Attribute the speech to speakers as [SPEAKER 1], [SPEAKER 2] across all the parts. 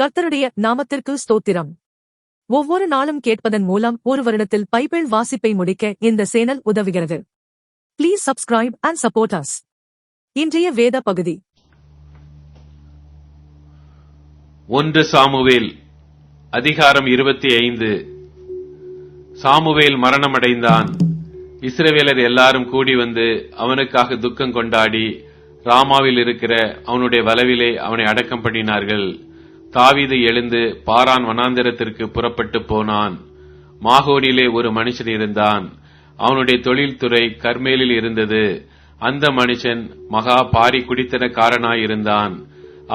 [SPEAKER 1] கர்த்தருடைய நாமத்திற்கு ஸ்தோத்திரம் ஒவ்வொரு நாளும் கேட்பதன் மூலம் ஒரு வருடத்தில் பைபிள் வாசிப்பை முடிக்க இந்த சேனல் உதவுகிறது please subscribe and support us இன்றைய வேத பகுதி
[SPEAKER 2] ஒன்று சாமுவேல் அதிகாரம் இருபத்தி ஐந்து சாமுவேல் மரணமடைந்தான் இஸ்ரவேலர் எல்லாரும் கூடி வந்து அவனுக்காக துக்கம் கொண்டாடி ராமாவில் இருக்கிற அவனுடைய வலவிலே அவனை அடக்கம் பண்ணினார்கள் தாவீது எழுந்து பாரான் வனாந்திரத்திற்கு புறப்பட்டு போனான் மாகோடியிலே ஒரு மனுஷன் இருந்தான் அவனுடைய தொழில்துறை கர்மேலில் இருந்தது அந்த மனுஷன் மகா பாரி குடித்தனக்காரனாயிருந்தான்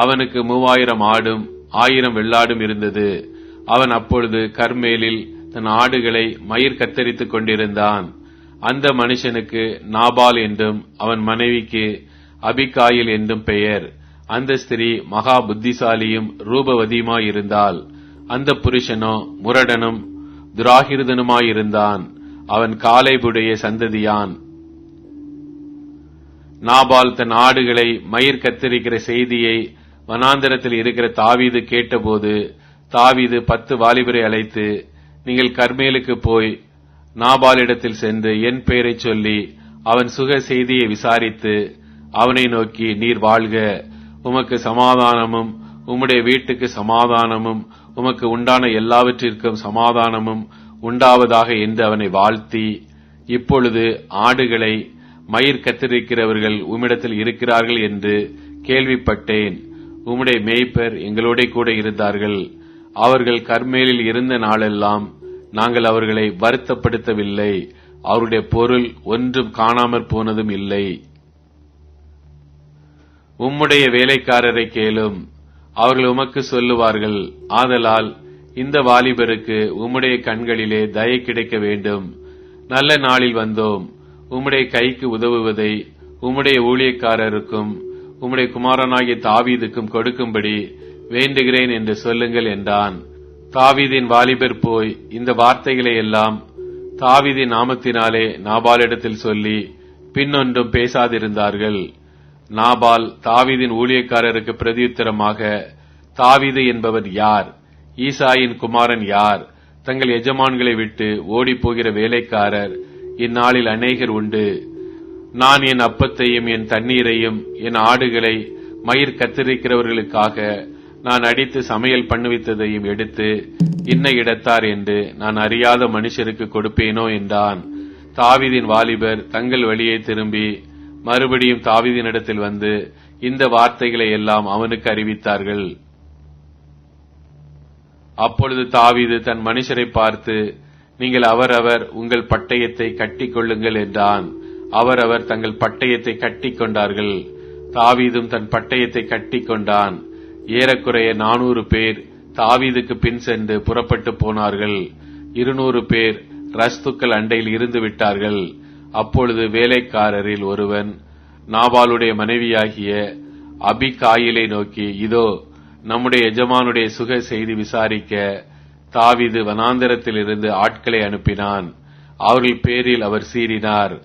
[SPEAKER 2] அவனுக்கு மூவாயிரம் ஆடும் ஆயிரம் வெள்ளாடும் இருந்தது அவன் அப்பொழுது கர்மேலில் தன் ஆடுகளை மயிர் கத்தரித்துக் கொண்டிருந்தான் அந்த மனுஷனுக்கு நாபால் என்றும் அவன் மனைவிக்கு அபிகாயில் என்றும் பெயர் அந்த ஸ்திரீ மகா புத்திசாலியும் ரூபவதியுமாயிருந்தால் அந்த புருஷனோ முரடனும் துராகிருதனுமாயிருந்தான் அவன் காலைபுடைய சந்ததியான் நாபால் தன் ஆடுகளை மயிர் கத்திருக்கிற செய்தியை வனாந்திரத்தில் இருக்கிற தாவீது கேட்டபோது தாவீது பத்து வாலிபரை அழைத்து நீங்கள் கர்மேலுக்கு போய் நாபாலிடத்தில் சென்று என் பெயரை சொல்லி அவன் சுக செய்தியை விசாரித்து அவனை நோக்கி நீர் வாழ்க உமக்கு சமாதானமும் உம்முடைய வீட்டுக்கு சமாதானமும் உமக்கு உண்டான எல்லாவற்றிற்கும் சமாதானமும் உண்டாவதாக என்று அவனை வாழ்த்தி இப்பொழுது ஆடுகளை மயிர் கத்திருக்கிறவர்கள் உம்மிடத்தில் இருக்கிறார்கள் என்று கேள்விப்பட்டேன் உம்முடைய மேய்ப்பர் எங்களோட கூட இருந்தார்கள் அவர்கள் கர்மேலில் இருந்த நாளெல்லாம் நாங்கள் அவர்களை வருத்தப்படுத்தவில்லை அவருடைய பொருள் ஒன்றும் காணாமற் போனதும் இல்லை உம்முடைய வேலைக்காரரை கேளும் அவர்கள் உமக்கு சொல்லுவார்கள் ஆதலால் இந்த வாலிபருக்கு உம்முடைய கண்களிலே தயை கிடைக்க வேண்டும் நல்ல நாளில் வந்தோம் உம்முடைய கைக்கு உதவுவதை உம்முடைய ஊழியக்காரருக்கும் உம்முடைய குமாரனாகிய தாவீதுக்கும் கொடுக்கும்படி வேண்டுகிறேன் என்று சொல்லுங்கள் என்றான் தாவீதின் வாலிபர் போய் இந்த வார்த்தைகளை எல்லாம் தாவீதின் நாமத்தினாலே நாபாலிடத்தில் சொல்லி பின்னொன்றும் பேசாதிருந்தார்கள் நாபால் தாவீதின் ஊழியக்காரருக்கு பிரதியுத்தரமாக தாவீது என்பவர் யார் ஈசாயின் குமாரன் யார் தங்கள் எஜமான்களை விட்டு ஓடிப்போகிற வேலைக்காரர் இந்நாளில் அநேகர் உண்டு நான் என் அப்பத்தையும் என் தண்ணீரையும் என் ஆடுகளை மயிர் கத்திருக்கிறவர்களுக்காக நான் அடித்து சமையல் பண்ணுவித்ததையும் எடுத்து இன்ன இடத்தார் என்று நான் அறியாத மனுஷருக்கு கொடுப்பேனோ என்றான் தாவிதின் வாலிபர் தங்கள் வழியை திரும்பி மறுபடியும் தாவிதின் வந்து இந்த வார்த்தைகளை எல்லாம் அவனுக்கு அறிவித்தார்கள் அப்பொழுது தாவிது தன் மனுஷரை பார்த்து நீங்கள் அவரவர் உங்கள் பட்டயத்தை கட்டிக்கொள்ளுங்கள் என்றான் அவரவர் தங்கள் பட்டயத்தை கட்டிக்கொண்டார்கள் தாவீதும் தன் பட்டயத்தை கட்டிக்கொண்டான் ஏறக்குறைய நானூறு பேர் தாவீதுக்கு பின் சென்று புறப்பட்டு போனார்கள் இருநூறு பேர் ரஸ்துக்கள் அண்டையில் இருந்து விட்டார்கள் அப்பொழுது வேலைக்காரரில் ஒருவன் நாபாலுடைய மனைவியாகிய அபிகாயிலை நோக்கி இதோ நம்முடைய எஜமானுடைய சுக செய்தி விசாரிக்க தாவிது வனாந்திரத்திலிருந்து ஆட்களை அனுப்பினான் அவர்கள் பேரில் அவர் சீறினார்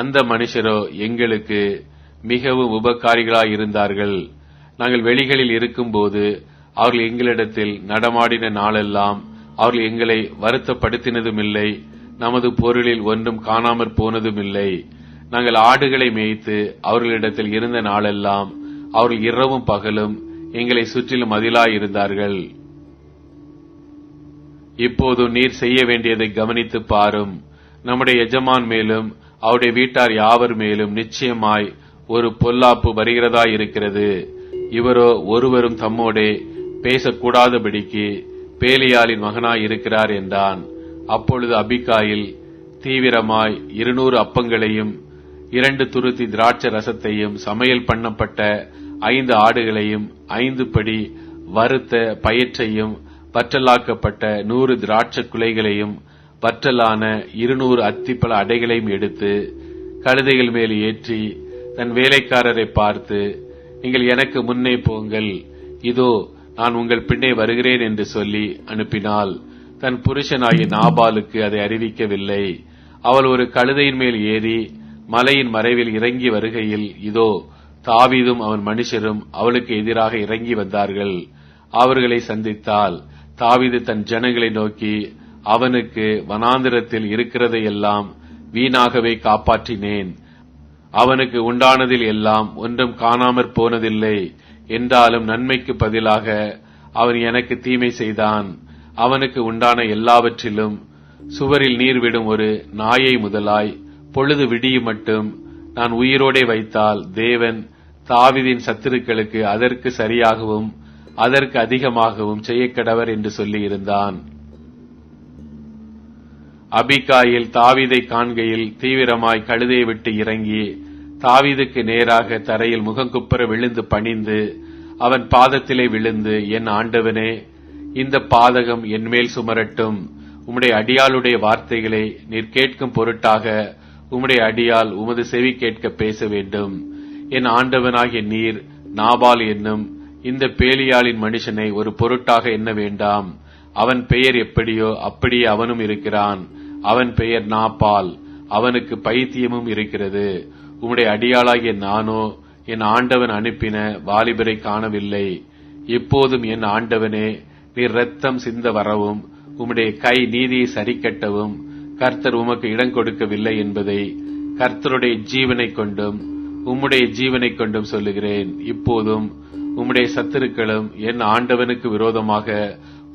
[SPEAKER 2] அந்த மனுஷரோ எங்களுக்கு மிகவும் உபகாரிகளாக இருந்தார்கள் நாங்கள் வெளிகளில் இருக்கும்போது அவர்கள் எங்களிடத்தில் நடமாடின நாளெல்லாம் அவர்கள் எங்களை வருத்தப்படுத்தினதும் இல்லை நமது பொருளில் ஒன்றும் காணாமற் போனதும் இல்லை நாங்கள் ஆடுகளை மேய்த்து அவர்களிடத்தில் இருந்த நாளெல்லாம் அவர்கள் இரவும் பகலும் எங்களை சுற்றிலும் மதிலாயிருந்தார்கள் இப்போது நீர் செய்ய வேண்டியதை கவனித்து பாரும் நம்முடைய எஜமான் மேலும் அவருடைய வீட்டார் யாவர் மேலும் நிச்சயமாய் ஒரு பொல்லாப்பு வருகிறதா இருக்கிறது இவரோ ஒருவரும் தம்மோடே பேசக்கூடாதபடிக்கு பேலியாளின் மகனாய் இருக்கிறார் என்றான் அப்பொழுது அபிகாயில் தீவிரமாய் இருநூறு அப்பங்களையும் இரண்டு துருத்தி திராட்சை ரசத்தையும் சமையல் பண்ணப்பட்ட ஐந்து ஆடுகளையும் ஐந்து படி வறுத்த பயிற்சையும் பற்றலாக்கப்பட்ட நூறு திராட்சை குலைகளையும் பற்றலான இருநூறு அத்திப்பழ அடைகளையும் எடுத்து கழுதைகள் மேல் ஏற்றி தன் வேலைக்காரரை பார்த்து நீங்கள் எனக்கு முன்னே போங்கள் இதோ நான் உங்கள் பின்னே வருகிறேன் என்று சொல்லி அனுப்பினாள் தன் புருஷனாகிய நாபாலுக்கு அதை அறிவிக்கவில்லை அவள் ஒரு கழுதையின் மேல் ஏறி மலையின் மறைவில் இறங்கி வருகையில் இதோ தாவீதும் அவன் மனுஷரும் அவளுக்கு எதிராக இறங்கி வந்தார்கள் அவர்களை சந்தித்தால் தாவீது தன் ஜனங்களை நோக்கி அவனுக்கு வனாந்திரத்தில் இருக்கிறதையெல்லாம் வீணாகவே காப்பாற்றினேன் அவனுக்கு உண்டானதில் எல்லாம் ஒன்றும் காணாமற் போனதில்லை என்றாலும் நன்மைக்கு பதிலாக அவன் எனக்கு தீமை செய்தான் அவனுக்கு உண்டான எல்லாவற்றிலும் சுவரில் நீர் விடும் ஒரு நாயை முதலாய் பொழுது விடியும் மட்டும் நான் உயிரோடே வைத்தால் தேவன் தாவிதின் சத்துருக்களுக்கு அதற்கு சரியாகவும் அதற்கு அதிகமாகவும் செய்யக்கடவர் என்று சொல்லியிருந்தான் அபிகாயில் தாவிதை காண்கையில் தீவிரமாய் கழுதையை விட்டு இறங்கி தாவிதுக்கு நேராக தரையில் முகங்குப்புற விழுந்து பணிந்து அவன் பாதத்திலே விழுந்து என் ஆண்டவனே இந்த பாதகம் என்மேல் சுமரட்டும் உம்முடைய அடியாளுடைய வார்த்தைகளை நீர் கேட்கும் பொருட்டாக உம்முடைய அடியால் உமது செவி கேட்க பேச வேண்டும் என் ஆண்டவனாகிய நீர் நாபால் என்னும் இந்த பேலியாளின் மனுஷனை ஒரு பொருட்டாக எண்ண வேண்டாம் அவன் பெயர் எப்படியோ அப்படியே அவனும் இருக்கிறான் அவன் பெயர் நாபால் அவனுக்கு பைத்தியமும் இருக்கிறது உம்முடைய அடியாளாகிய நானோ என் ஆண்டவன் அனுப்பின வாலிபரை காணவில்லை இப்போதும் என் ஆண்டவனே நீர் ரத்தம் சிந்த வரவும் உம்முடைய கை நீதியை சரிக்கட்டவும் கர்த்தர் உமக்கு இடம் கொடுக்கவில்லை என்பதை கர்த்தருடைய ஜீவனை கொண்டும் உம்முடைய ஜீவனை கொண்டும் சொல்லுகிறேன் இப்போதும் உம்முடைய சத்துருக்களும் என் ஆண்டவனுக்கு விரோதமாக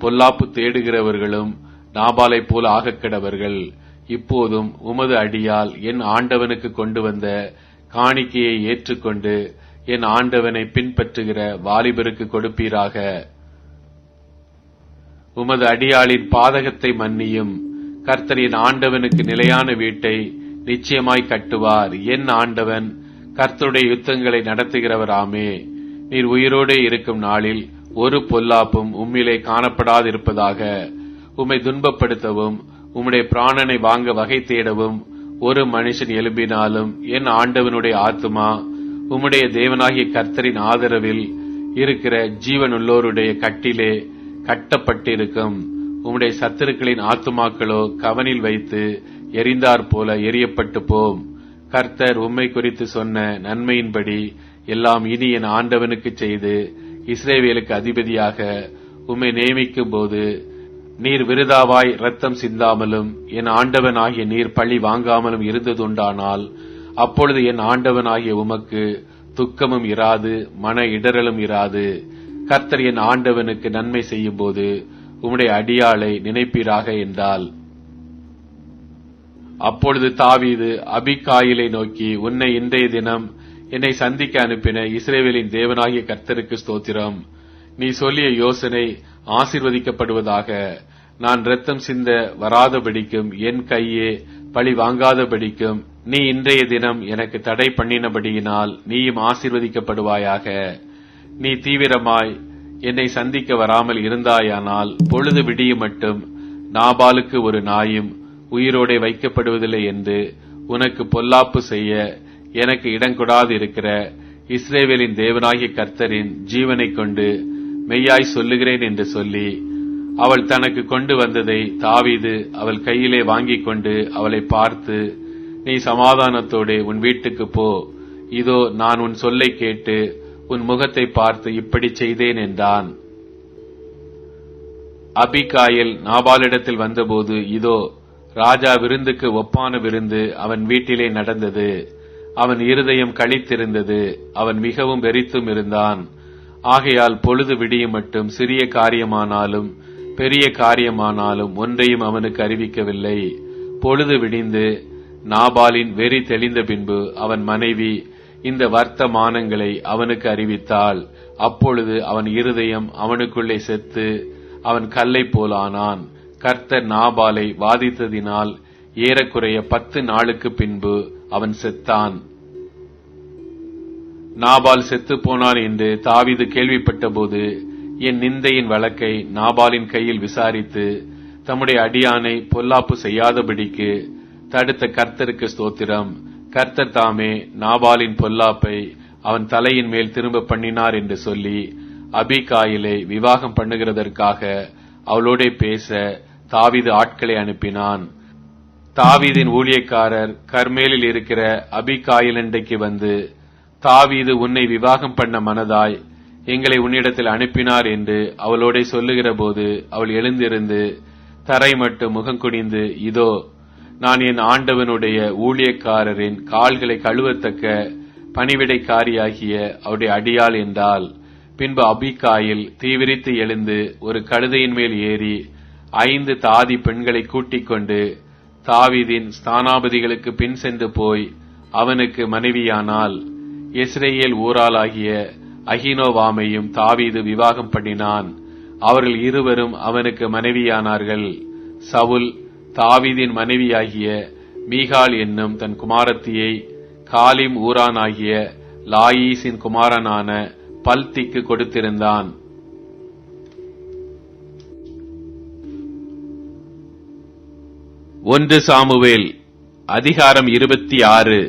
[SPEAKER 2] பொல்லாப்பு தேடுகிறவர்களும் நாபாலை போல ஆகக்கிடவர்கள் இப்போதும் உமது அடியால் என் ஆண்டவனுக்கு கொண்டு வந்த காணிக்கையை ஏற்றுக்கொண்டு என் ஆண்டவனை பின்பற்றுகிற வாலிபருக்கு கொடுப்பீராக உமது அடியாளின் பாதகத்தை மன்னியும் கர்த்தரின் ஆண்டவனுக்கு நிலையான வீட்டை நிச்சயமாய் கட்டுவார் என் ஆண்டவன் கர்த்தருடைய யுத்தங்களை நடத்துகிறவராமே நீர் உயிரோடே இருக்கும் நாளில் ஒரு பொல்லாப்பும் உம்மிலே காணப்படாதிருப்பதாக உம்மை துன்பப்படுத்தவும் உம்முடைய பிராணனை வாங்க வகை தேடவும் ஒரு மனுஷன் எழும்பினாலும் என் ஆண்டவனுடைய ஆத்துமா உம்முடைய தேவனாகிய கர்த்தரின் ஆதரவில் இருக்கிற ஜீவனுள்ளோருடைய கட்டிலே கட்டப்பட்டிருக்கும் உம்முடைய சத்துருக்களின் ஆத்துமாக்களோ கவனில் வைத்து எரிந்தார் போல எரியப்பட்டு போம் கர்த்தர் உம்மை குறித்து சொன்ன நன்மையின்படி எல்லாம் இனி என் ஆண்டவனுக்கு செய்து இஸ்ரேவேலுக்கு அதிபதியாக உம்மை நியமிக்கும் போது நீர் விருதாவாய் ரத்தம் சிந்தாமலும் என் ஆண்டவன் ஆகிய நீர் பழி வாங்காமலும் இருந்ததுண்டானால் அப்பொழுது என் ஆண்டவனாகிய உமக்கு துக்கமும் இராது மன இடரலும் இராது கர்த்தர் என் ஆண்டவனுக்கு நன்மை செய்யும் போது உம்முடைய அடியாளை நினைப்பீராக என்றால் அப்பொழுது தாவீது அபிகாயிலை நோக்கி உன்னை இன்றைய தினம் என்னை சந்திக்க அனுப்பின இஸ்ரேவேலின் தேவனாகிய கர்த்தருக்கு ஸ்தோத்திரம் நீ சொல்லிய யோசனை ஆசிர்வதிக்கப்படுவதாக நான் ரத்தம் சிந்த வராதபடிக்கும் என் கையே பழி வாங்காதபடிக்கும் நீ இன்றைய தினம் எனக்கு தடை பண்ணினபடியினால் நீயும் ஆசிர்வதிக்கப்படுவாயாக நீ தீவிரமாய் என்னை சந்திக்க வராமல் இருந்தாயானால் பொழுது விடிய மட்டும் நாபாலுக்கு ஒரு நாயும் உயிரோடே வைக்கப்படுவதில்லை என்று உனக்கு பொல்லாப்பு செய்ய எனக்கு இடங்கொடாது இருக்கிற இஸ்ரேவேலின் தேவனாகிய கர்த்தரின் ஜீவனை கொண்டு மெய்யாய் சொல்லுகிறேன் என்று சொல்லி அவள் தனக்கு கொண்டு வந்ததை தாவிது அவள் கையிலே வாங்கிக் கொண்டு அவளை பார்த்து நீ சமாதானத்தோடு உன் வீட்டுக்கு போ இதோ நான் உன் சொல்லை கேட்டு உன் முகத்தை பார்த்து இப்படி செய்தேன் என்றான் அபிகாயில் நாபாலிடத்தில் வந்தபோது இதோ ராஜா விருந்துக்கு ஒப்பான விருந்து அவன் வீட்டிலே நடந்தது அவன் இருதயம் கழித்திருந்தது அவன் மிகவும் வெறித்தும் இருந்தான் ஆகையால் பொழுது விடியும் மட்டும் சிறிய காரியமானாலும் பெரிய காரியமானாலும் ஒன்றையும் அவனுக்கு அறிவிக்கவில்லை பொழுது விடிந்து நாபாலின் வெறி தெளிந்த பின்பு அவன் மனைவி இந்த வர்த்தமானங்களை அவனுக்கு அறிவித்தாள் அப்பொழுது அவன் இருதயம் அவனுக்குள்ளே செத்து அவன் கல்லை போலானான் கர்த்தர் நாபாலை வாதித்ததினால் ஏறக்குறைய பத்து நாளுக்கு பின்பு அவன் செத்தான் நாபால் செத்து போனான் என்று தாவிது கேள்விப்பட்டபோது என் நிந்தையின் வழக்கை நாபாலின் கையில் விசாரித்து தம்முடைய அடியானை பொல்லாப்பு செய்யாதபடிக்கு தடுத்த கர்த்தருக்கு ஸ்தோத்திரம் கர்த்தர் தாமே நாபாலின் பொல்லாப்பை அவன் தலையின் மேல் திரும்ப பண்ணினார் என்று சொல்லி அபிகாயிலை விவாகம் பண்ணுகிறதற்காக அவளோட பேச தாவிது ஆட்களை அனுப்பினான் தாவீதின் ஊழியக்காரர் கர்மேலில் இருக்கிற அபிகாயிலண்டைக்கு வந்து தாவீது உன்னை விவாகம் பண்ண மனதாய் எங்களை உன்னிடத்தில் அனுப்பினார் என்று அவளோட சொல்லுகிற போது அவள் எழுந்திருந்து தரை மட்டும் முகம் குடிந்து இதோ நான் என் ஆண்டவனுடைய ஊழியக்காரரின் கால்களை கழுவத்தக்க பணிவிடைக்காரியாகிய அவருடைய அடியாள் என்றால் பின்பு அபிகாயில் தீவிரித்து எழுந்து ஒரு கழுதையின் மேல் ஏறி ஐந்து தாதி பெண்களை கூட்டிக் கொண்டு தாவிதின் ஸ்தானாபதிகளுக்கு பின் சென்று போய் அவனுக்கு மனைவியானால் இஸ்ரேல் ஊராளாகிய அகினோவாமையும் தாவீது விவாகம் பண்ணினான் அவர்கள் இருவரும் அவனுக்கு மனைவியானார்கள் சவுல் தாவீதின் மனைவியாகிய மீகால் என்னும் தன் குமாரத்தியை காலிம் ஊரானாகிய லாயீஸின் குமாரனான பல்திக்கு கொடுத்திருந்தான் ஒன்று சாமுவேல் அதிகாரம் இருபத்தி ஆறு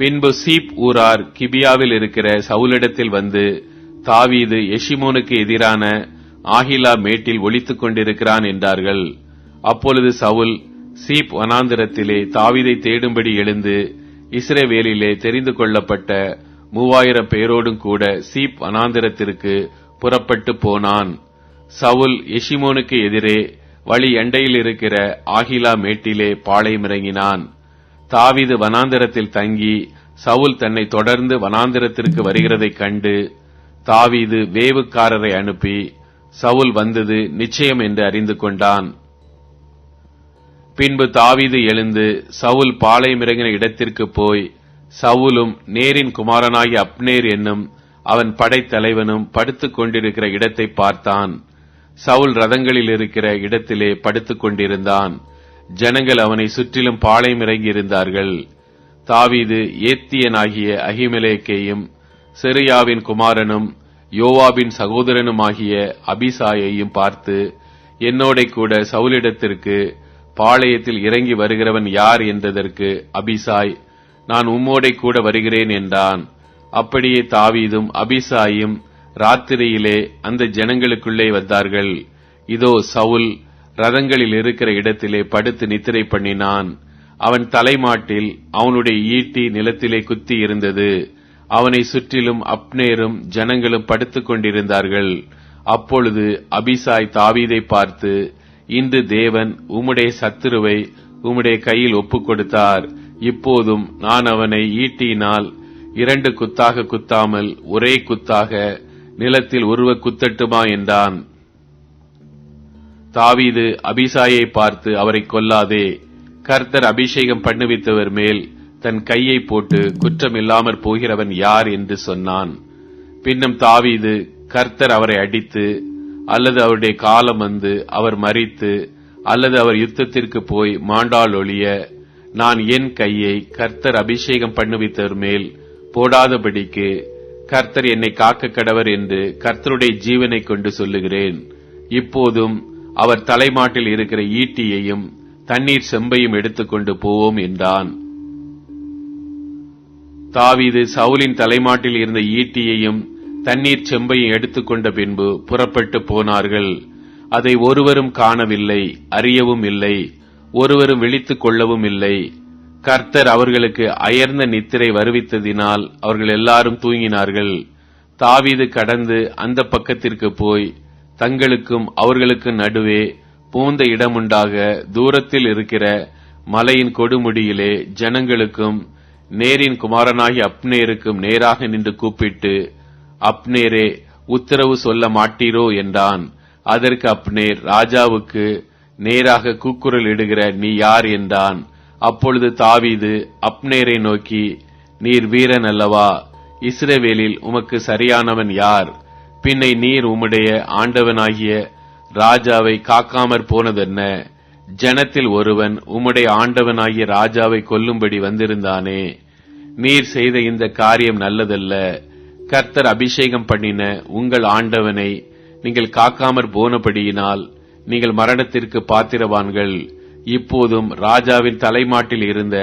[SPEAKER 2] பின்பு சீப் ஊரார் கிபியாவில் இருக்கிற சவுலிடத்தில் வந்து தாவீது எஷிமோனுக்கு எதிரான ஆகிலா மேட்டில் ஒழித்துக் கொண்டிருக்கிறான் என்றார்கள் அப்பொழுது சவுல் சீப் வனாந்திரத்திலே தாவிதை தேடும்படி எழுந்து இஸ்ரேவேலிலே தெரிந்து கொள்ளப்பட்ட மூவாயிரம் பேரோடும் கூட சீப் வனாந்திரத்திற்கு புறப்பட்டு போனான் சவுல் எஷிமோனுக்கு எதிரே வழி எண்டையில் இருக்கிற ஆகிலா மேட்டிலே பாளையமிறங்கினான் தாவிது வனாந்திரத்தில் தங்கி சவுல் தன்னை தொடர்ந்து வனாந்திரத்திற்கு வருகிறதைக் கண்டு தாவீது வேவுக்காரரை அனுப்பி சவுல் வந்தது நிச்சயம் என்று அறிந்து கொண்டான் பின்பு தாவீது எழுந்து சவுல் பாளையமிறங்கின இடத்திற்கு போய் சவுலும் நேரின் குமாரனாகி அப்னேர் என்னும் அவன் படைத்தலைவனும் படுத்துக் கொண்டிருக்கிற இடத்தை பார்த்தான் சவுல் ரதங்களில் இருக்கிற இடத்திலே படுத்துக் கொண்டிருந்தான் ஜனங்கள் அவனை சுற்றிலும் பாளையம் இறங்கியிருந்தார்கள் தாவீது ஏத்தியனாகிய அகிமலேக்கையும் செரியாவின் குமாரனும் யோவாவின் சகோதரனுமாகிய அபிசாயையும் பார்த்து என்னோட கூட சவுலிடத்திற்கு பாளையத்தில் இறங்கி வருகிறவன் யார் என்றதற்கு அபிசாய் நான் உம்மோடை கூட வருகிறேன் என்றான் அப்படியே தாவீதும் அபிசாயும் ராத்திரியிலே அந்த ஜனங்களுக்குள்ளே வந்தார்கள் இதோ சவுல் ரதங்களில் இருக்கிற இடத்திலே படுத்து நித்திரை பண்ணினான் அவன் தலைமாட்டில் அவனுடைய ஈட்டி நிலத்திலே குத்தி இருந்தது அவனை சுற்றிலும் அப்னேரும் ஜனங்களும் படுத்துக் கொண்டிருந்தார்கள் அப்பொழுது அபிசாய் தாவீதை பார்த்து இன்று தேவன் உம்முடைய சத்துருவை உம்முடைய கையில் ஒப்புக் கொடுத்தார் இப்போதும் நான் அவனை ஈட்டினால் இரண்டு குத்தாக குத்தாமல் ஒரே குத்தாக நிலத்தில் ஒருவ குத்தட்டுமா என்றான் தாவீது அபிசாயை பார்த்து அவரை கொல்லாதே கர்த்தர் அபிஷேகம் பண்ணுவித்தவர் மேல் தன் கையை போட்டு குற்றம் இல்லாமற் போகிறவன் யார் என்று சொன்னான் பின்னும் தாவீது கர்த்தர் அவரை அடித்து அல்லது அவருடைய காலம் வந்து அவர் மறித்து அல்லது அவர் யுத்தத்திற்கு போய் மாண்டால் ஒழிய நான் என் கையை கர்த்தர் அபிஷேகம் பண்ணுவித்தவர் மேல் போடாதபடிக்கு கர்த்தர் என்னை காக்க கடவர் என்று கர்த்தருடைய ஜீவனை கொண்டு சொல்லுகிறேன் இப்போதும் அவர் தலைமாட்டில் இருக்கிற ஈட்டியையும் தண்ணீர் செம்பையும் எடுத்துக்கொண்டு போவோம் என்றான் தாவீது சவுலின் தலைமாட்டில் இருந்த ஈட்டியையும் தண்ணீர் செம்பையை எடுத்துக்கொண்ட பின்பு புறப்பட்டு போனார்கள் அதை ஒருவரும் காணவில்லை அறியவும் இல்லை ஒருவரும் விழித்துக் கொள்ளவும் இல்லை கர்த்தர் அவர்களுக்கு அயர்ந்த நித்திரை வருவித்ததினால் அவர்கள் எல்லாரும் தூங்கினார்கள் தாவீது கடந்து அந்த பக்கத்திற்கு போய் தங்களுக்கும் அவர்களுக்கும் நடுவே பூந்த இடமுண்டாக தூரத்தில் இருக்கிற மலையின் கொடுமுடியிலே ஜனங்களுக்கும் நேரின் குமாரனாகி அப்னேருக்கும் நேராக நின்று கூப்பிட்டு அப்னேரே உத்தரவு சொல்ல மாட்டீரோ என்றான் அதற்கு அப்னேர் ராஜாவுக்கு நேராக கூக்குரல் இடுகிற நீ யார் என்றான் அப்பொழுது தாவீது அப்னேரை நோக்கி நீர் வீரன் அல்லவா இஸ்ரேவேலில் உமக்கு சரியானவன் யார் பின்னை நீர் உம்முடைய ஆண்டவனாகிய ராஜாவை காக்காமற் போனதென்ன ஜனத்தில் ஒருவன் உம்முடைய ஆண்டவனாகிய ராஜாவை கொல்லும்படி வந்திருந்தானே நீர் செய்த இந்த காரியம் நல்லதல்ல கர்த்தர் அபிஷேகம் பண்ணின உங்கள் ஆண்டவனை நீங்கள் காக்காமற் போனபடியினால் நீங்கள் மரணத்திற்கு பாத்திரவான்கள் இப்போதும் ராஜாவின் தலைமாட்டில் இருந்த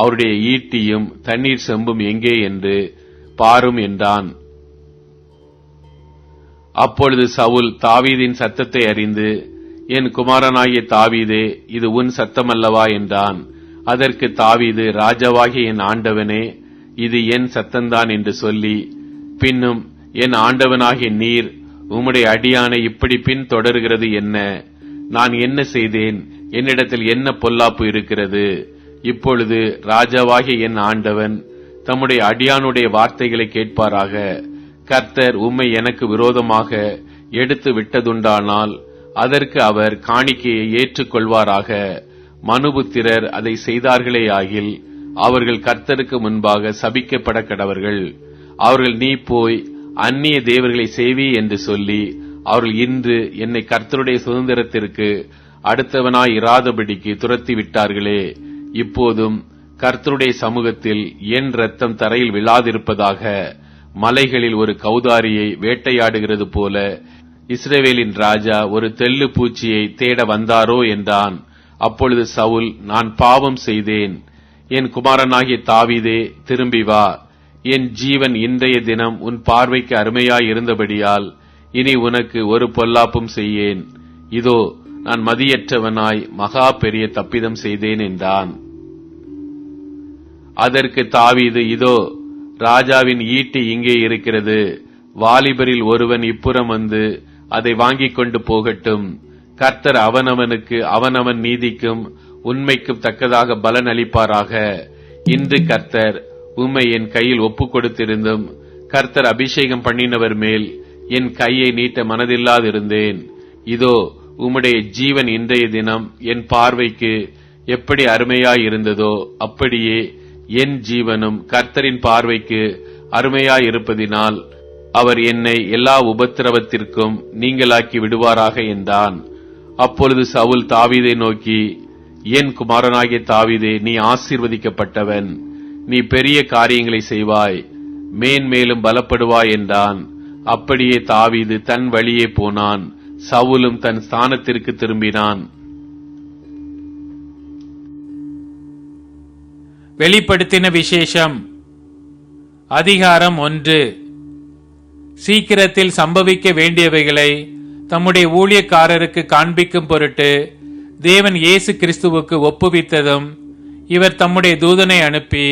[SPEAKER 2] அவருடைய ஈட்டியும் தண்ணீர் செம்பும் எங்கே என்று பாரும் என்றான் அப்பொழுது சவுல் தாவீதின் சத்தத்தை அறிந்து என் குமாரனாகிய தாவீதே இது உன் சத்தமல்லவா என்றான் அதற்கு தாவீது ராஜாவாகிய என் ஆண்டவனே இது என் சத்தந்தான் என்று சொல்லி பின்னும் என் ஆண்டவனாகிய நீர் உம்முடைய அடியானை இப்படி பின் தொடர்கிறது என்ன நான் என்ன செய்தேன் என்னிடத்தில் என்ன பொல்லாப்பு இருக்கிறது இப்பொழுது ராஜாவாகிய என் ஆண்டவன் தம்முடைய அடியானுடைய வார்த்தைகளை கேட்பாராக கர்த்தர் உம்மை எனக்கு விரோதமாக எடுத்து விட்டதுண்டானால் அதற்கு அவர் காணிக்கையை ஏற்றுக்கொள்வாராக மனுபுத்திரர் அதை செய்தார்களேயாகில் அவர்கள் கர்த்தருக்கு முன்பாக சபிக்கப்பட கடவர்கள் அவர்கள் நீ போய் அந்நிய தேவர்களை செய்வி என்று சொல்லி அவர்கள் இன்று என்னை கர்த்தருடைய சுதந்திரத்திற்கு அடுத்தவனாய் இராதபடிக்கு துரத்தி விட்டார்களே இப்போதும் கர்த்தருடைய சமூகத்தில் என் ரத்தம் தரையில் விழாதிருப்பதாக மலைகளில் ஒரு கௌதாரியை வேட்டையாடுகிறது போல இஸ்ரேவேலின் ராஜா ஒரு தெள்ளு பூச்சியை தேட வந்தாரோ என்றான் அப்பொழுது சவுல் நான் பாவம் செய்தேன் என் குமாரனாகிய தாவிதே திரும்பி வா என் ஜீவன் இன்றைய தினம் உன் பார்வைக்கு அருமையாய் இருந்தபடியால் இனி உனக்கு ஒரு பொல்லாப்பும் செய்யேன் இதோ நான் மதியற்றவனாய் மகா பெரிய தப்பிதம் செய்தேன் என்றான் அதற்கு தாவீது இதோ ராஜாவின் ஈட்டி இங்கே இருக்கிறது வாலிபரில் ஒருவன் இப்புறம் வந்து அதை வாங்கிக் கொண்டு போகட்டும் கர்த்தர் அவனவனுக்கு அவனவன் நீதிக்கும் உண்மைக்கும் தக்கதாக பலன் அளிப்பாராக இன்று கர்த்தர் உம்மை என் கையில் ஒப்பு கொடுத்திருந்தும் கர்த்தர் அபிஷேகம் பண்ணினவர் மேல் என் கையை நீட்ட மனதில்லாதிருந்தேன் இதோ உம்முடைய ஜீவன் இன்றைய தினம் என் பார்வைக்கு எப்படி அருமையாயிருந்ததோ அப்படியே என் ஜீவனும் கர்த்தரின் பார்வைக்கு அருமையாயிருப்பதினால் அவர் என்னை எல்லா உபத்திரவத்திற்கும் நீங்களாக்கி விடுவாராக என்றான் அப்பொழுது சவுல் தாவீதை நோக்கி என் குமாரனாகிய தாவீதே நீ ஆசீர்வதிக்கப்பட்டவன் நீ பெரிய காரியங்களை செய்வாய் மேன்மேலும் பலப்படுவாய் என்றான் அப்படியே தாவிது தன் வழியே போனான் சவுலும் தன் ஸ்தானத்திற்கு திரும்பினான்
[SPEAKER 3] வெளிப்படுத்தின விசேஷம் அதிகாரம் ஒன்று சீக்கிரத்தில் சம்பவிக்க வேண்டியவைகளை தம்முடைய ஊழியக்காரருக்கு காண்பிக்கும் பொருட்டு தேவன் இயேசு கிறிஸ்துவுக்கு ஒப்புவித்ததும் இவர் தம்முடைய தூதனை அனுப்பி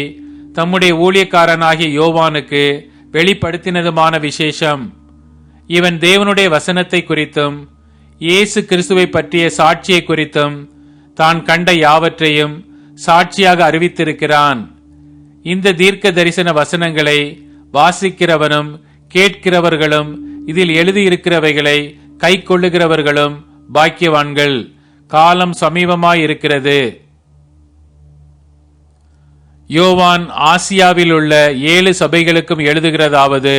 [SPEAKER 3] தம்முடைய ஊழியக்காரனாகிய யோவானுக்கு வெளிப்படுத்தினதுமான விசேஷம் இவன் தேவனுடைய வசனத்தை குறித்தும் இயேசு கிறிஸ்துவை பற்றிய சாட்சியை குறித்தும் தான் கண்ட யாவற்றையும் சாட்சியாக அறிவித்திருக்கிறான் இந்த தீர்க்க தரிசன வசனங்களை வாசிக்கிறவனும் கேட்கிறவர்களும் இதில் எழுதியிருக்கிறவைகளை கை கொள்ளுகிறவர்களும் பாக்கியவான்கள் காலம் சமீபமாயிருக்கிறது யோவான் ஆசியாவில் உள்ள ஏழு சபைகளுக்கும் எழுதுகிறதாவது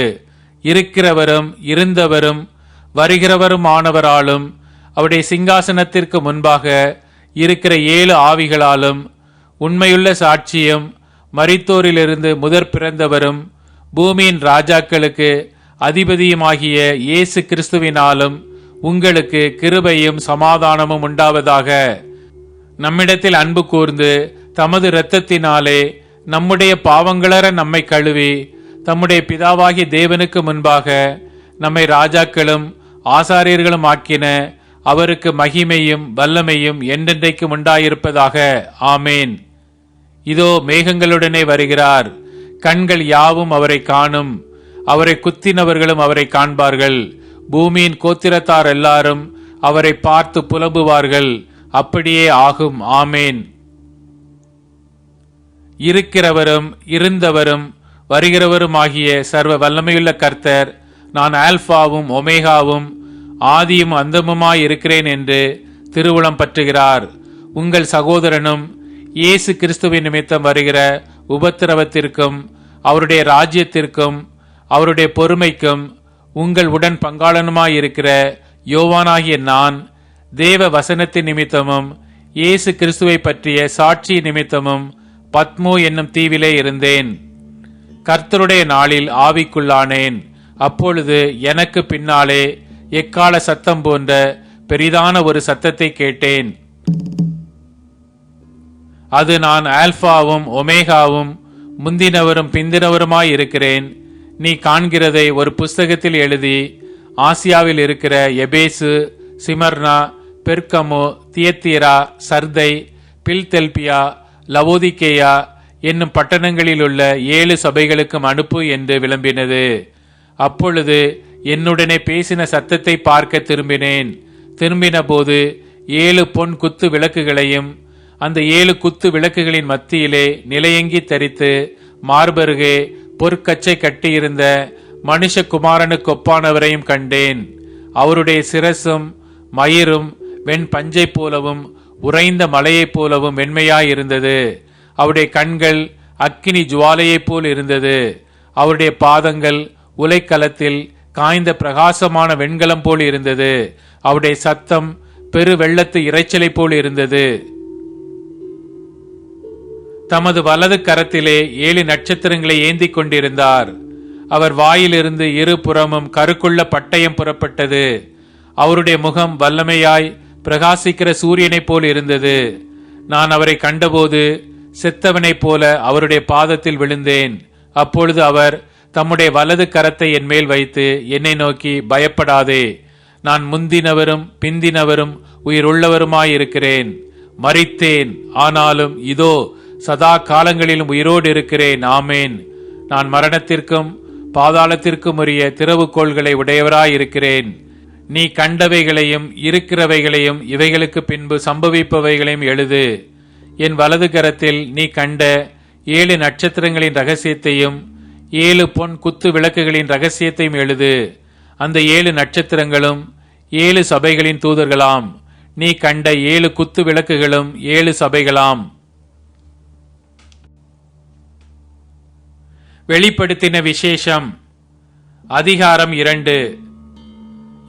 [SPEAKER 3] இருக்கிறவரும் இருந்தவரும் வருகிறவருமானவராலும் அவருடைய சிங்காசனத்திற்கு முன்பாக இருக்கிற ஏழு ஆவிகளாலும் உண்மையுள்ள சாட்சியும் மரித்தோரிலிருந்து முதற் பிறந்தவரும் பூமியின் ராஜாக்களுக்கு அதிபதியுமாகிய இயேசு கிறிஸ்துவினாலும் உங்களுக்கு கிருபையும் சமாதானமும் உண்டாவதாக நம்மிடத்தில் அன்பு கூர்ந்து தமது இரத்தத்தினாலே நம்முடைய பாவங்களற நம்மை கழுவி தம்முடைய பிதாவாகி தேவனுக்கு முன்பாக நம்மை ராஜாக்களும் ஆசாரியர்களும் ஆக்கின அவருக்கு மகிமையும் வல்லமையும் என்றென்றைக்கும் உண்டாயிருப்பதாக ஆமேன் இதோ மேகங்களுடனே வருகிறார் கண்கள் யாவும் அவரை காணும் அவரை குத்தினவர்களும் அவரை காண்பார்கள் பூமியின் கோத்திரத்தார் எல்லாரும் அவரை பார்த்து புலம்புவார்கள் அப்படியே ஆகும் ஆமேன் இருக்கிறவரும் இருந்தவரும் வருகிறவரும் ஆகிய சர்வ வல்லமையுள்ள கர்த்தர் நான் ஆல்பாவும் ஒமேகாவும் ஆதியும் அந்தமுமாய் இருக்கிறேன் என்று திருவுளம் பற்றுகிறார் உங்கள் சகோதரனும் இயேசு கிறிஸ்துவின் நிமித்தம் வருகிற உபத்திரவத்திற்கும் அவருடைய ராஜ்யத்திற்கும் அவருடைய பொறுமைக்கும் உங்கள் உடன் பங்காளனுமாயிருக்கிற யோவானாகிய நான் தேவ வசனத்தின் நிமித்தமும் இயேசு கிறிஸ்துவை பற்றிய சாட்சி நிமித்தமும் பத்மு என்னும் தீவிலே இருந்தேன் கர்த்தருடைய நாளில் ஆவிக்குள்ளானேன் அப்பொழுது எனக்கு பின்னாலே எக்கால சத்தம் போன்ற பெரிதான ஒரு சத்தத்தை கேட்டேன் அது நான் ஆல்பாவும் ஒமேகாவும் முந்தினவரும் பிந்தினவருமாய் இருக்கிறேன் நீ காண்கிறதை ஒரு புஸ்தகத்தில் எழுதி ஆசியாவில் இருக்கிற எபேசு சிமர்னா பெர்கமோ தியத்திரா சர்தை பில்தெல்பியா லவோதிக்கேயா என்னும் பட்டணங்களில் உள்ள ஏழு சபைகளுக்கும் அனுப்பு என்று விளம்பினது அப்பொழுது என்னுடனே பேசின சத்தத்தை பார்க்க திரும்பினேன் திரும்பின போது ஏழு பொன் குத்து விளக்குகளையும் அந்த ஏழு குத்து விளக்குகளின் மத்தியிலே நிலையங்கி தரித்து மார்பருகே பொற்கச்சை கட்டியிருந்த மனுஷகுமாரனுக்கொப்பானவரையும் கண்டேன் அவருடைய சிரசும் மயிரும் வெண் பஞ்சை போலவும் உறைந்த மலையைப் போலவும் வெண்மையாயிருந்தது அவருடைய கண்கள் அக்கினி ஜுவாலையைப் போல் இருந்தது அவருடைய பாதங்கள் உலைக்கலத்தில் காய்ந்த பிரகாசமான வெண்கலம் போல் இருந்தது அவருடைய சத்தம் பெரு வெள்ளத்து இறைச்சலை போல் இருந்தது தமது வலது கரத்திலே ஏழு நட்சத்திரங்களை ஏந்தி கொண்டிருந்தார் அவர் வாயிலிருந்து இரு புறமும் கருக்குள்ள பட்டயம் புறப்பட்டது அவருடைய முகம் வல்லமையாய் பிரகாசிக்கிற சூரியனைப் போல் இருந்தது நான் அவரை கண்டபோது செத்தவனைப் போல அவருடைய பாதத்தில் விழுந்தேன் அப்பொழுது அவர் தம்முடைய வலது கரத்தை என் மேல் வைத்து என்னை நோக்கி பயப்படாதே நான் முந்தினவரும் பிந்தினவரும் உயிருள்ளவருமாயிருக்கிறேன் மறித்தேன் ஆனாலும் இதோ சதா காலங்களிலும் உயிரோடு இருக்கிறேன் ஆமேன் நான் மரணத்திற்கும் பாதாளத்திற்கும் உரிய திறவுகோள்களை உடையவராயிருக்கிறேன் நீ கண்டவைகளையும் இருக்கிறவைகளையும் இவைகளுக்கு பின்பு சம்பவிப்பவைகளையும் எழுது என் வலது கரத்தில் நீ கண்ட ஏழு நட்சத்திரங்களின் ரகசியத்தையும் ஏழு பொன் குத்து விளக்குகளின் ரகசியத்தையும் எழுது அந்த ஏழு நட்சத்திரங்களும் ஏழு சபைகளின் தூதர்களாம் நீ கண்ட ஏழு குத்து விளக்குகளும் ஏழு சபைகளாம் வெளிப்படுத்தின விசேஷம் அதிகாரம் இரண்டு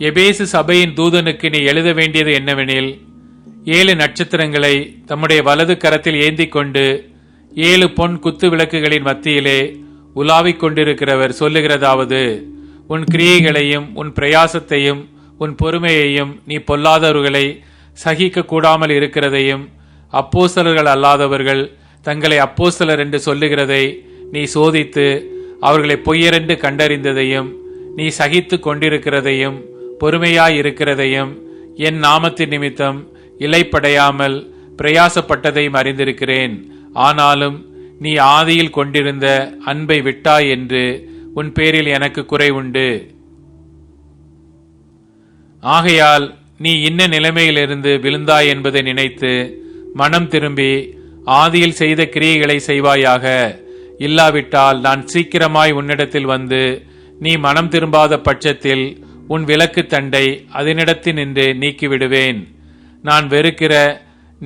[SPEAKER 3] எபேசு சபையின் தூதனுக்கு நீ எழுத வேண்டியது என்னவெனில் ஏழு நட்சத்திரங்களை தம்முடைய வலது கரத்தில் ஏந்தி கொண்டு ஏழு பொன் குத்து விளக்குகளின் மத்தியிலே உலாவிக் கொண்டிருக்கிறவர் சொல்லுகிறதாவது உன் கிரியைகளையும் உன் பிரயாசத்தையும் உன் பொறுமையையும் நீ பொல்லாதவர்களை சகிக்க கூடாமல் இருக்கிறதையும் அப்போசலர்கள் அல்லாதவர்கள் தங்களை அப்போசலர் என்று சொல்லுகிறதை நீ சோதித்து அவர்களை பொய்யரென்று கண்டறிந்ததையும் நீ சகித்து கொண்டிருக்கிறதையும் பொறுமையாயிருக்கிறதையும் என் நாமத்தின் நிமித்தம் இலைப்படையாமல் பிரயாசப்பட்டதையும் அறிந்திருக்கிறேன் ஆனாலும் நீ ஆதியில் கொண்டிருந்த அன்பை விட்டாய் என்று உன் பேரில் எனக்கு குறை உண்டு ஆகையால் நீ இன்ன நிலைமையிலிருந்து விழுந்தாய் என்பதை நினைத்து மனம் திரும்பி ஆதியில் செய்த கிரியைகளை செய்வாயாக இல்லாவிட்டால் நான் சீக்கிரமாய் உன்னிடத்தில் வந்து நீ மனம் திரும்பாத பட்சத்தில் உன் விளக்கு தண்டை அதனிடத்தில் நின்று நீக்கிவிடுவேன் நான் வெறுக்கிற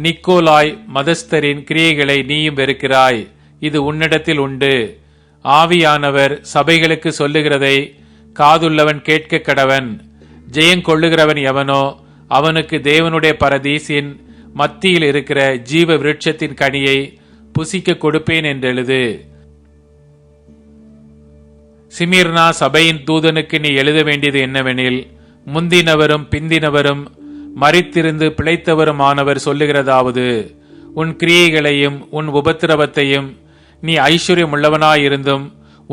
[SPEAKER 3] நிக்கோலாய் மதஸ்தரின் கிரியைகளை நீயும் வெறுக்கிறாய் இது உன்னிடத்தில் உண்டு ஆவியானவர் சபைகளுக்கு சொல்லுகிறதை காதுள்ளவன் கேட்க கடவன் ஜெயங்கொள்ளுகிறவன் எவனோ அவனுக்கு தேவனுடைய பரதீசின் மத்தியில் இருக்கிற ஜீவ விருட்சத்தின் கனியை புசிக்க கொடுப்பேன் என்றெழுது சிமீர்னா சபையின் தூதனுக்கு நீ எழுத வேண்டியது என்னவெனில் முந்தினவரும் பிந்தினவரும் மறித்திருந்து பிழைத்தவரும் ஆனவர் சொல்லுகிறதாவது உன் கிரியைகளையும் உன் உபத்திரவத்தையும் நீ ஐஸ்வர்யம் உள்ளவனாயிருந்தும்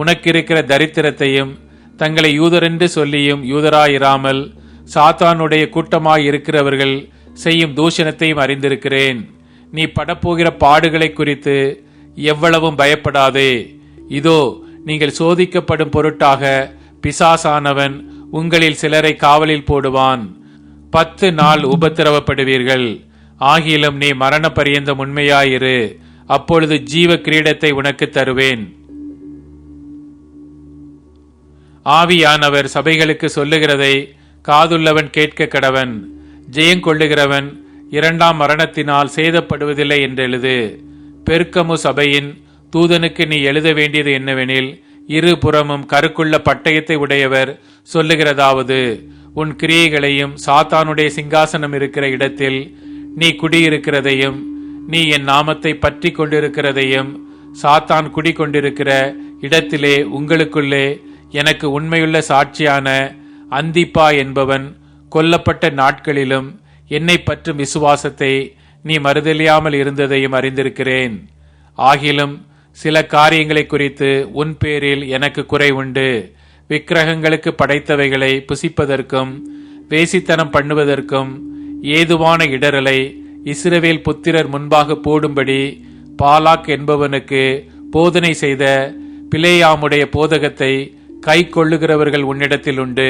[SPEAKER 3] உனக்கிருக்கிற தரித்திரத்தையும் தங்களை யூதரென்று சொல்லியும் யூதராயிராமல் சாத்தானுடைய கூட்டமாயிருக்கிறவர்கள் இருக்கிறவர்கள் செய்யும் தூஷணத்தையும் அறிந்திருக்கிறேன் நீ படப்போகிற பாடுகளை குறித்து எவ்வளவும் பயப்படாதே இதோ நீங்கள் சோதிக்கப்படும் பொருட்டாக பிசாசானவன் உங்களில் சிலரை காவலில் போடுவான் பத்து நாள் உபத்திரவப்படுவீர்கள் ஆகிலும் நீ மரண பரியந்த உண்மையாயிரு அப்பொழுது ஜீவ கிரீடத்தை உனக்கு தருவேன் ஆவியானவர் சபைகளுக்கு சொல்லுகிறதை காதுள்ளவன் கேட்க கடவன் ஜெயங்கொள்ளுகிறவன் இரண்டாம் மரணத்தினால் சேதப்படுவதில்லை என்றெழுது பெருக்கமு சபையின் தூதனுக்கு நீ எழுத வேண்டியது என்னவெனில் இருபுறமும் கருக்குள்ள பட்டயத்தை உடையவர் சொல்லுகிறதாவது உன் கிரியைகளையும் சாத்தானுடைய சிங்காசனம் இருக்கிற இடத்தில் நீ குடியிருக்கிறதையும் நீ என் நாமத்தை பற்றி கொண்டிருக்கிறதையும் சாத்தான் குடி கொண்டிருக்கிற இடத்திலே உங்களுக்குள்ளே எனக்கு உண்மையுள்ள சாட்சியான அந்திப்பா என்பவன் கொல்லப்பட்ட நாட்களிலும் என்னை பற்றும் விசுவாசத்தை நீ மறுதலியாமல் இருந்ததையும் அறிந்திருக்கிறேன் ஆகிலும் சில காரியங்களை குறித்து உன் பேரில் எனக்கு குறை உண்டு விக்கிரகங்களுக்கு படைத்தவைகளை புசிப்பதற்கும் வேசித்தனம் பண்ணுவதற்கும் ஏதுவான இடரலை இஸ்ரவேல் புத்திரர் முன்பாக போடும்படி பாலாக் என்பவனுக்கு போதனை செய்த பிளேயாமுடைய போதகத்தை கை கொள்ளுகிறவர்கள் உன்னிடத்தில் உண்டு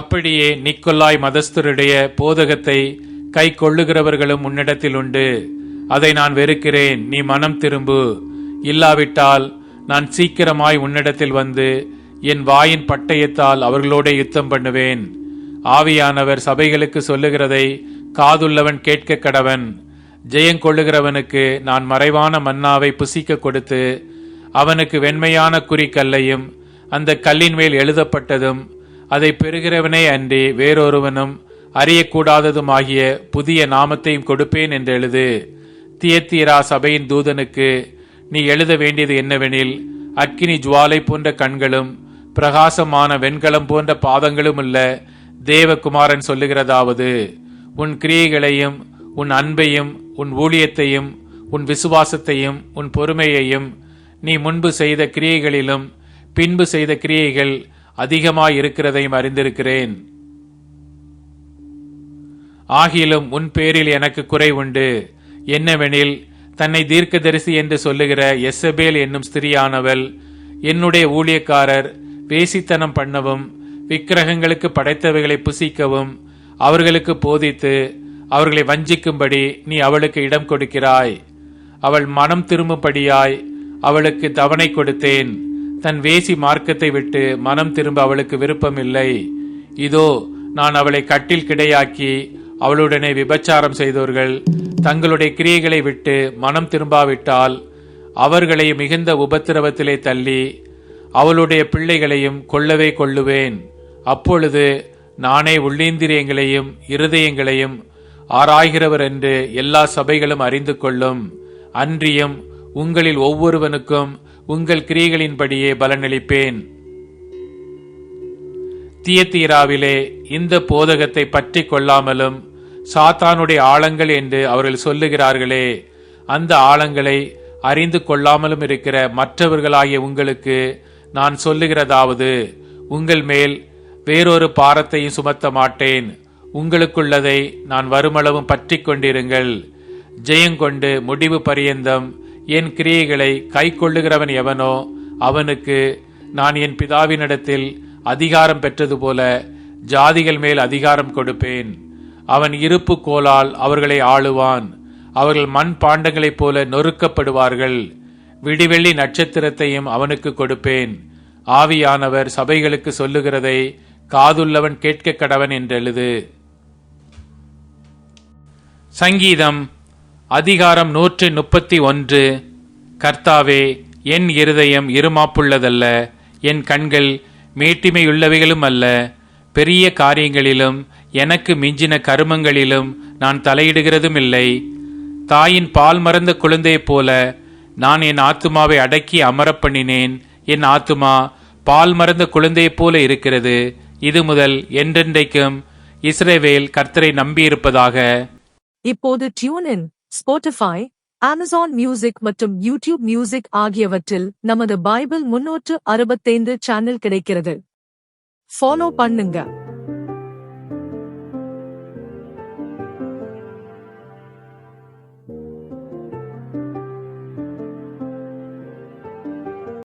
[SPEAKER 3] அப்படியே நிக்கொல்லாய் மதஸ்தருடைய போதகத்தை கை கொள்ளுகிறவர்களும் உன்னிடத்தில் உண்டு அதை நான் வெறுக்கிறேன் நீ மனம் திரும்பு இல்லாவிட்டால் நான் சீக்கிரமாய் உன்னிடத்தில் வந்து என் வாயின் பட்டயத்தால் அவர்களோட யுத்தம் பண்ணுவேன் ஆவியானவர் சபைகளுக்கு சொல்லுகிறதை காதுள்ளவன் கேட்க கடவன் ஜெயங்கொள்ளுகிறவனுக்கு நான் மறைவான மன்னாவை புசிக்க கொடுத்து அவனுக்கு வெண்மையான குறிக்கல்லையும் அந்த கல்லின் மேல் எழுதப்பட்டதும் அதை பெறுகிறவனே அன்றி வேறொருவனும் அறியக்கூடாததுமாகிய புதிய நாமத்தையும் கொடுப்பேன் என்று எழுது தியத்தியரா சபையின் தூதனுக்கு நீ எழுத வேண்டியது என்னவெனில் அக்கினி ஜுவாலை போன்ற கண்களும் பிரகாசமான வெண்கலம் போன்ற பாதங்களும் உள்ள தேவகுமாரன் சொல்லுகிறதாவது உன் கிரியைகளையும் உன் அன்பையும் உன் ஊழியத்தையும் உன் விசுவாசத்தையும் உன் பொறுமையையும் நீ முன்பு செய்த கிரியைகளிலும் பின்பு செய்த கிரியைகள் அதிகமாய் இருக்கிறதையும் அறிந்திருக்கிறேன் ஆகிலும் உன் பேரில் எனக்கு குறை உண்டு என்னவெனில் தன்னை தீர்க்கதரிசி என்று சொல்லுகிற எஸ்எபேல் என்னும் ஸ்திரியானவள் என்னுடைய ஊழியக்காரர் வேசித்தனம் பண்ணவும் விக்கிரகங்களுக்கு படைத்தவைகளை புசிக்கவும் அவர்களுக்கு போதித்து அவர்களை வஞ்சிக்கும்படி நீ அவளுக்கு இடம் கொடுக்கிறாய் அவள் மனம் திரும்பும்படியாய் அவளுக்கு தவணை கொடுத்தேன் தன் வேசி மார்க்கத்தை விட்டு மனம் திரும்ப அவளுக்கு விருப்பமில்லை இதோ நான் அவளை கட்டில் கிடையாக்கி அவளுடனே விபச்சாரம் செய்தோர்கள் தங்களுடைய கிரியைகளை விட்டு மனம் திரும்பாவிட்டால் அவர்களை மிகுந்த உபத்திரவத்திலே தள்ளி அவளுடைய பிள்ளைகளையும் கொள்ளவே கொள்ளுவேன் அப்பொழுது நானே உள்ளேந்திரியங்களையும் இருதயங்களையும் ஆராய்கிறவர் என்று எல்லா சபைகளும் அறிந்து கொள்ளும் அன்றியும் உங்களில் ஒவ்வொருவனுக்கும் உங்கள் கிரியைகளின்படியே பலனளிப்பேன் தியத்தீராவிலே இந்த போதகத்தை பற்றி கொள்ளாமலும் சாத்தானுடைய ஆழங்கள் என்று அவர்கள் சொல்லுகிறார்களே அந்த ஆழங்களை அறிந்து கொள்ளாமலும் இருக்கிற மற்றவர்களாகிய உங்களுக்கு நான் சொல்லுகிறதாவது உங்கள் மேல் வேறொரு பாரத்தையும் சுமத்த மாட்டேன் உங்களுக்குள்ளதை நான் வருமளவும் பற்றி கொண்டிருங்கள் ஜெயங்கொண்டு முடிவு பரியந்தம் என் கிரியைகளை கை கொள்ளுகிறவன் எவனோ அவனுக்கு நான் என் பிதாவினிடத்தில் அதிகாரம் பெற்றது போல ஜாதிகள் மேல் அதிகாரம் கொடுப்பேன் அவன் இருப்பு கோலால் அவர்களை ஆளுவான் அவர்கள் மண் பாண்டங்களைப் போல நொறுக்கப்படுவார்கள் விடிவெள்ளி நட்சத்திரத்தையும் அவனுக்கு கொடுப்பேன் ஆவியானவர் சபைகளுக்கு சொல்லுகிறதை காதுள்ளவன் கேட்க கடவன் என்றெழுது சங்கீதம் அதிகாரம் நூற்றி முப்பத்தி ஒன்று கர்த்தாவே என் இருதயம் இருமாப்புள்ளதல்ல என் கண்கள் மேட்டிமையுள்ளவைகளும் அல்ல பெரிய காரியங்களிலும் எனக்கு மிஞ்சின கருமங்களிலும் நான் தலையிடுகிறதும் இல்லை தாயின் பால் மறந்த குழந்தையைப் போல நான் என் ஆத்துமாவை அடக்கி அமரப் பண்ணினேன் என் ஆத்துமா பால் மறந்த குழந்தையைப் போல இருக்கிறது இது முதல் என்றென்றைக்கும் இஸ்ரேவேல் கர்த்தரை நம்பியிருப்பதாக
[SPEAKER 4] இப்போது டியூனின் ஸ்போட்டிஃபை அமேசான் மியூசிக் மற்றும் யூடியூப் மியூசிக் ஆகியவற்றில் நமது பைபிள் முன்னூற்று அறுபத்தைந்து சேனல் கிடைக்கிறது ஃபாலோ பண்ணுங்க